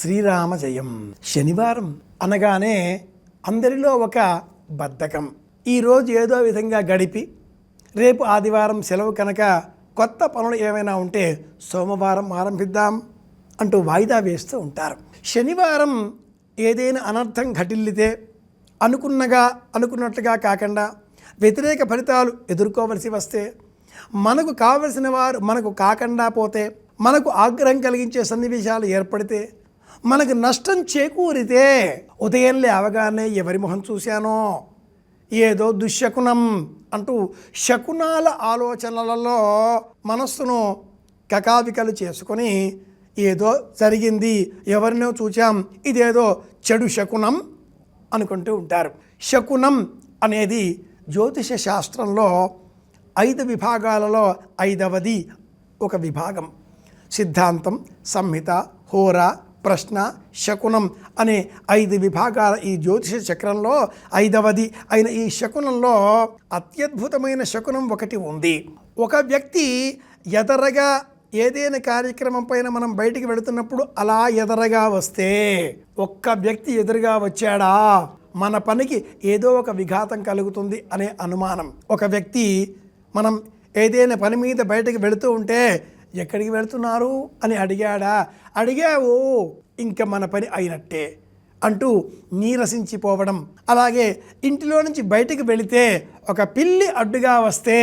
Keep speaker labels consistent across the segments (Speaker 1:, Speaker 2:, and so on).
Speaker 1: శ్రీరామ జయం. శనివారం అనగానే అందరిలో ఒక బద్ధకం. ఈరోజు ఏదో విధంగా గడిపి రేపు ఆదివారం సెలవు కనుక కొత్త పనులు ఏమైనా ఉంటే సోమవారం ఆరంభిద్దాం అంటూ వాయిదా వేస్తూ ఉంటారు. శనివారం ఏదైనా అనర్థం ఘటిల్లితే అనుకున్నగా అనుకున్నట్లుగా కాకుండా వ్యతిరేక ఫలితాలు ఎదుర్కోవలసి వస్తే మనకు కావలసిన వారు మనకు కాకుండా పోతే మనకు ఆగ్రహం కలిగించే సన్నివేశాలు ఏర్పడితే మనకు నష్టం చేకూరితే ఉదయం లేవగానే ఎవరి మొహం చూశానో? ఏదో దుశ్శకునం అంటూ శకునాల ఆలోచనలలో మనస్సును కకావికలు చేసుకొని ఏదో జరిగింది ఎవరినో చూచాం ఇదేదో చెడు శకునం అనుకుంటూ ఉంటారు. శకునం అనేది జ్యోతిష శాస్త్రంలో ఐదు విభాగాలలో ఐదవది ఒక విభాగం. సిద్ధాంతం సంహిత హోర ప్రశ్న శకునం అనే ఐదు విభాగాల ఈ జ్యోతిష చక్రంలో ఐదవది అయిన ఈ శకునంలో అత్యద్భుతమైన శకునం ఒకటి ఉంది. ఒక వ్యక్తి ఎదరగా ఏదైనా కార్యక్రమం పైన మనం బయటికి వెళుతున్నప్పుడు అలా ఎదరగా వస్తే ఒక్క వ్యక్తి ఎదురుగా వచ్చాడా? మన పనికి ఏదో ఒక విఘాతం కలుగుతుంది అనే అనుమానం. ఒక వ్యక్తి మనం ఏదైనా పని మీద బయటకు వెళుతూ ఉంటే ఎక్కడికి వెళుతున్నారు అని అడిగాడా? అడిగావు ఇంకా మన పని అయినట్టే అంటూ నీరసించిపోవడం. అలాగే ఇంటిలో నుంచి బయటికి వెళితే ఒక పిల్లి అడ్డుగా వస్తే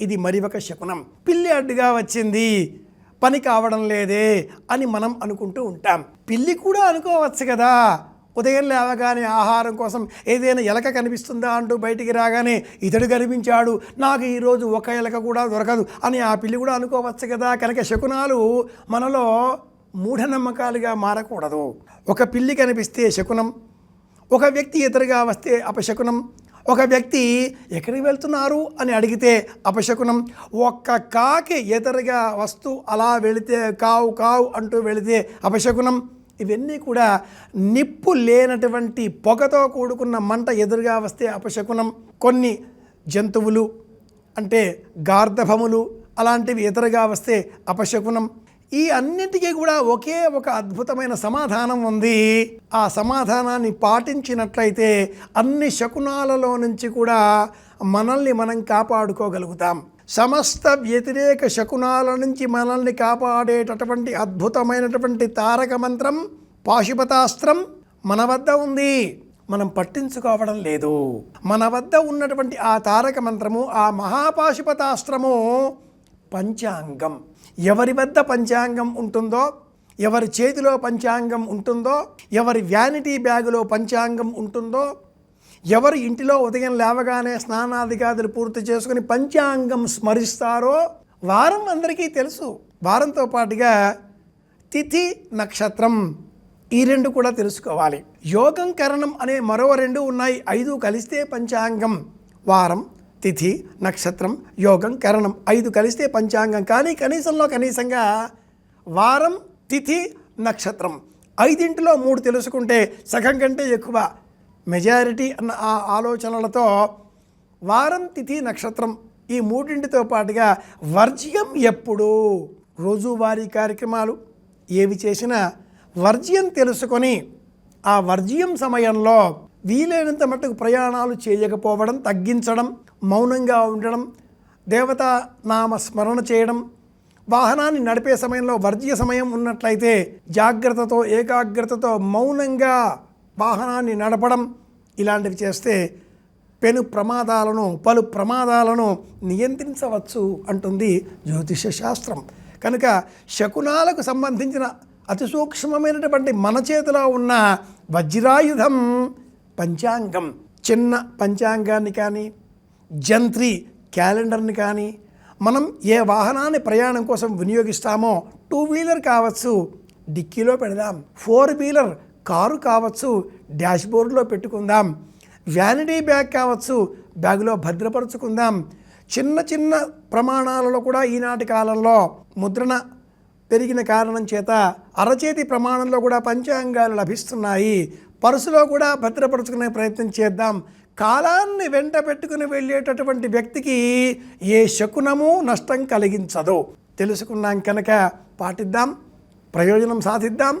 Speaker 1: ఇది మరి ఒక శకునం. పిల్లి అడ్డుగా వచ్చింది పని కావడం లేదే అని మనం అనుకుంటూ ఉంటాం. పిల్లి కూడా అనుకోవచ్చు కదా ఉదయం లేవగానే ఆహారం కోసం ఏదైనా ఎలక కనిపిస్తుందా అంటూ బయటికి రాగానే ఇతడు కనిపించాడు. నాకు ఈరోజు ఒక ఎలక కూడా దొరకదు అని ఆ పిల్లి కూడా అనుకోవచ్చు కదా. కనుక శకునాలు మనలో మూఢనమ్మకాలుగా మారకూడదు. ఒక పిల్లి కనిపిస్తే శకునం ఒక వ్యక్తి ఇతరుగా వస్తే అపశకునం ఒక వ్యక్తి ఎక్కడికి వెళ్తున్నారు అని అడిగితే అపశకునం ఒక్క కాకి ఎదురుగా వస్తూ అలా వెళితే కావు కావు అంటూ వెళితే అపశకునం ఇవన్నీ కూడా నిప్పు లేనటువంటి పొగతో కూడుకున్న మంట ఎదురుగా వస్తే అపశకునం. కొన్ని జంతువులు అంటే గార్ధభములు అలాంటివి ఎదురుగా వస్తే అపశకునం. ఈ అన్నిటికీ కూడా ఒకే ఒక అద్భుతమైన సమాధానం ఉంది. ఆ సమాధానాన్ని పాటించినట్లయితే అన్ని శకునాలలో నుంచి కూడా మనల్ని మనం కాపాడుకోగలుగుతాం. సమస్త వ్యతిరేక శకునాల నుంచి మనల్ని కాపాడేటటువంటి అద్భుతమైనటువంటి తారక మంత్రం పాశుపతాస్త్రం మన వద్ద ఉంది. మనం పట్టించుకోవడం లేదు. మన వద్ద ఉన్నటువంటి ఆ తారక మంత్రము ఆ మహాపాశుపతాస్త్రము పంచాంగం. ఎవరి వద్ద పంచాంగం ఉంటుందో ఎవరి చేతిలో పంచాంగం ఉంటుందో ఎవరి వ్యానిటీ బ్యాగులో పంచాంగం ఉంటుందో ఎవరు ఇంటిలో ఉదయం లేవగానే స్నానాదిగాదులు పూర్తి చేసుకుని పంచాంగం స్మరిస్తారో వారం అందరికీ తెలుసు. వారంతో పాటుగా తిథి నక్షత్రం ఈ రెండు కూడా తెలుసుకోవాలి. యోగం కరణం అనే మరో రెండు ఉన్నాయి. ఐదు కలిస్తే పంచాంగం వారం తిథి నక్షత్రం యోగం కరణం ఐదు కలిస్తే పంచాంగం. కానీ కనీసంలో కనీసంగా వారం తిథి నక్షత్రం. ఐదింటిలో మూడు తెలుసుకుంటే సగం కంటే ఎక్కువ. మెజారిటీ అన్న ఆ ఆలోచనలతో వారం తిథి నక్షత్రం ఈ మూడింటితో పాటుగా వర్జ్యం ఎప్పుడు? రోజువారీ కార్యక్రమాలు ఏవి చేసినా వర్జ్యం తెలుసుకొని ఆ వర్జ్యం సమయంలో వీలైనంత మట్టుకు ప్రయాణాలు చేయకపోవడం తగ్గించడం మౌనంగా ఉండడం దేవతా నామ స్మరణ చేయడం వాహనాన్ని నడిపే సమయంలో వర్జ్య సమయం ఉన్నట్లయితే జాగ్రత్తతో ఏకాగ్రతతో మౌనంగా వాహనాన్ని నడపడం ఇలాంటివి చేస్తే పెను ప్రమాదాలను పలు ప్రమాదాలను నియంత్రించవచ్చు అంటుంది జ్యోతిష శాస్త్రం. కనుక శకునాలకు సంబంధించిన అతి సూక్ష్మమైనటువంటి మన చేతిలో ఉన్న వజ్రాయుధం పంచాంగం చిన్న పంచాంగాన్ని కానీ జంత్రి క్యాలెండర్ని కానీ మనం ఏ వాహనాన్ని ప్రయాణం కోసం వినియోగిస్తామో టూ వీలర్ కావచ్చు డిక్కీలో పెడదాం. ఫోర్ వీలర్ కారు కావచ్చు డాష్ బోర్డులో పెట్టుకుందాం. వ్యానిటీ బ్యాగ్ కావచ్చు బ్యాగులో భద్రపరుచుకుందాం. చిన్న చిన్న ప్రమాణాలలో కూడా ఈనాటి కాలంలో ముద్రణ పెరిగిన కారణం చేత అరచేతి ప్రమాణంలో కూడా పంచాంగాలు లభిస్తున్నాయి. పరుసులో కూడా భద్రపరుచుకునే ప్రయత్నం చేద్దాం. కాలాన్ని వెంట పెట్టుకుని వెళ్ళేటటువంటి వ్యక్తికి ఏ శకునము నష్టం కలిగించదు. తెలుసుకున్నాం కనుక పాటిద్దాం ప్రయోజనం సాధిద్దాం.